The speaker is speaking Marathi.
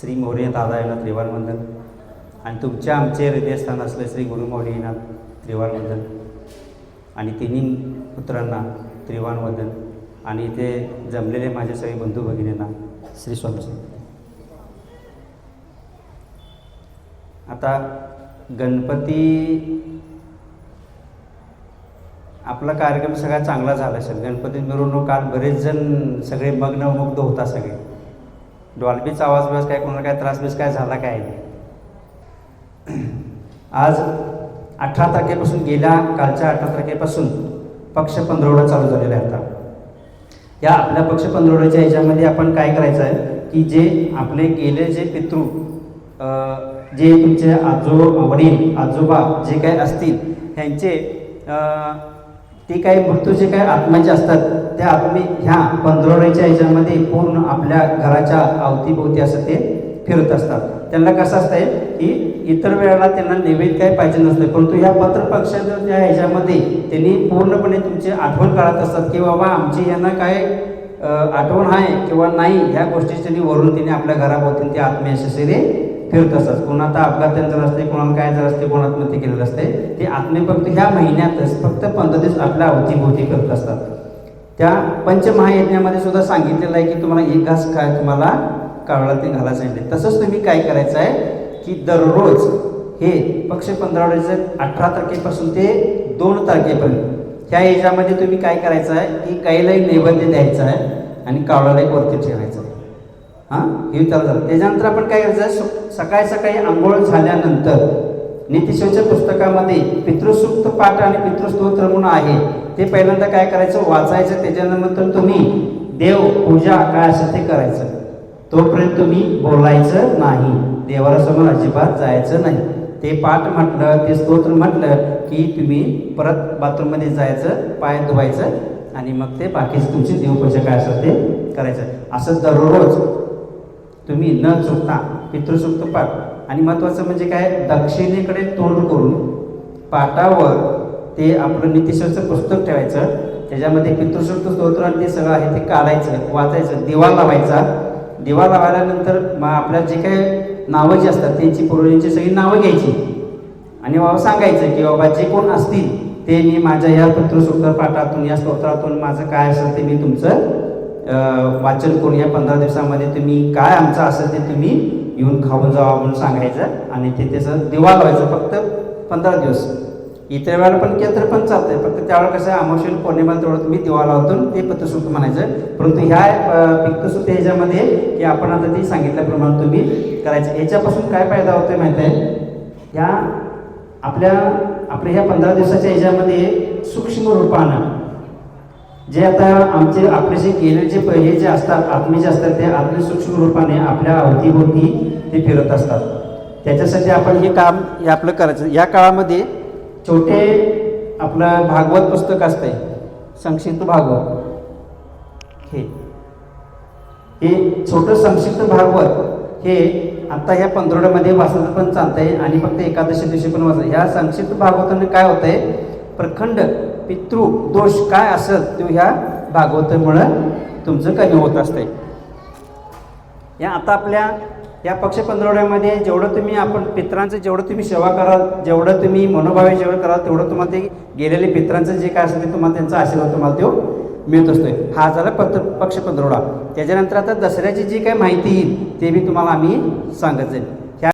श्री मौर्य दादा यांना आणि तुमच्या आमचे हृदयस्थान असले श्री गुरुमौर्यनाथ यांना आणि तिन्ही पुत्रांना त्रिवारवंदन आणि इथे जमलेले माझे सगळे बंधू भगिनींना श्री स्वामी आता गणपती आपला कार्यक्रम सगळा चांगला झाला असेल गणपती मिरवणूक काल बरेच जण सगळे मग्नमुग्ध होता सगळे. डॉल्बीचा आवाज बिवाज काय कोणाला काय त्रास बीस काय झाला काय? नाही आज अठरा तारखेपासून गेल्या कालच्या अठरा तारखेपासून पक्ष पंधरवडा चालू झालेला आहे आता. या आपल्या पक्ष पंधरवड्याच्या ह्याच्यामध्ये आपण काय करायचं आहे की जे आपले गेले जे पितृ जे तुमचे आजो वडील आजोबा जे काय असतील ह्यांचे ते काही मृत्यू जे काही आत्म्याचे असतात त्या आत्मे ह्या पंधरवड्याच्या ह्याच्यामध्ये पूर्ण आपल्या घराच्या अवतीभोवती असं ते फिरत असतात. त्यांना कसं असतंय की इतर वेळेला त्यांना नैवेद्य काय पाहिजे नसतं परंतु ह्या पत्रपक्षाच्या ह्याच्यामध्ये त्यांनी पूर्णपणे तुमची आठवण काढत असतात की बाबा आमची यांना काय आठवण आहे किंवा नाही ह्या गोष्टी त्यांनी वरून त्यांनी आपल्या घराभोवती ते आत्मे असे फिरत असतात. कोणाचा अपघात त्यांचा असते कोणाला काय जर असते कोणात ते केलेलं असते ते आत्मे फक्त ह्या महिन्यातच फक्त पंधरा दिवस आपल्या अवतीभोवती करत असतात. त्या पंचमहायज्ञामध्ये सुद्धा सांगितलेलं आहे की तुम्हाला एक घास काय तुम्हाला कावळा ते घालायचं सांगितले तसंच तुम्ही काय करायचं आहे की दररोज हे पक्ष पंधरावड्याचं अठरा तारखेपासून ते दोन तारखेपर्यंत ह्या याच्यामध्ये तुम्ही काय करायचं आहे की गाईलाही नैवेद्य द्यायचं आहे आणि कावळालाही वरती ठेवायचं आहे. हां? हे चालू झालं. त्याच्यानंतर आपण काय करायचं? सकाळी सकाळी आंघोळ झाल्यानंतर नीतिशोच्या पुस्तकामध्ये पितृसूक्त पाठ आणि पितृस्तोत्र म्हणून आहे. ते पहिल्यांदा काय करायचं? वाचायचं. त्याच्यानंतर तुम्ही देव पूजा काय असेल ते करायचं. तोपर्यंत तुम्ही बोलायचं नाही. देवासमोर अजिबात जायचं नाही. ते पाठ म्हटलं ते स्तोत्र म्हटलं की तुम्ही परत बाथरूममध्ये जायचं पाय धुवायचं आणि मग ते बाकीचं तुमची देवपूजा काय असेल ते करायचं. असं दररोज तुम्ही न चुकता पितृसुक्त पाठ. आणि महत्त्वाचं म्हणजे काय? दक्षिणेकडे तोंड करून पाटावर ते आपलं नितीश्वरचं पुस्तक ठेवायचं. त्याच्यामध्ये पितृसुक्त स्तोत्र आणि ते सगळं आहे ते काढायचं वाचायचं दिवा लावायचा. दिवा लावल्यानंतर मग आपल्या जे काही नावं जी असतात त्यांची पूर्वजांची सगळी नावं घ्यायची. आणि बाबा सांगायचं की बाबा जे कोण असतील ते मी माझ्या या पितृसूक्त पाठातून या स्तोत्रातून माझं काय असेल ते मी तुमचं वाचन करून या पंधरा दिवसामध्ये तुम्ही काय आमचं असेल ते तुम्ही येऊन खाऊन जावा म्हणून सांगायचं आणि ते त्याचं दिवा लावायचं फक्त पंधरा दिवस. इतर वेळेला पण केंद्र पण चालतंय फक्त त्यावेळेला कसं अमावस्येला पौर्णिमा तेवढं तुम्ही दिवा लावतो ते पत्रसूक्त म्हणायचं. परंतु ह्या पित्तसूत्र ह्याच्यामध्ये की आपण आता ते सांगितल्याप्रमाणे तुम्ही करायचं. याच्यापासून काय फायदा होतोय माहीत आहे? ह्या आपल्या आपल्या ह्या पंधरा दिवसाच्या ह्याच्यामध्ये सूक्ष्म रूपानं जे आता आमचे आपले जे गेले जे पहिले जे असतात आत्मे जे असतात ते आत्मे सूक्ष्म रूपाने आपल्या अवतीभोवती ते फिरत असतात. त्याच्यासाठी आपण हे काम हे आपलं करायचं. या काळामध्ये छोटे आपलं भागवत पुस्तक असतंय. संक्षिप्त भागवत. हे. हे छोटं संक्षिप्त भागवत हे आता ह्या पंधरवड्यामध्ये वाचलं पण चालतंय आणि फक्त एकादशी दिवशी पण वाचलं ह्या संक्षिप्त भागवताने काय होतंय? प्रखंड पितृ दोष काय असेल तो ह्या भागवतामुळं तुमचं कमी होत असतंय. या आता आपल्या या पक्ष पंधरवड्यामध्ये जेवढं तुम्ही आपण पित्रांचं जेवढं तुम्ही सेवा कराल जेवढं तुम्ही मनोभावे जेवढं कराल तेवढं तुम्हाला ते गेलेले पित्रांचं जे काय असेल ते तुम्हाला त्यांचा आशीर्वाद तुम्हाला तो मिळत असतो हा झाला पत्र पक्ष पंधरवडा. त्याच्यानंतर आता दसऱ्याची जी काय माहिती येईल ते मी तुम्हाला आम्ही सांगत जाईल.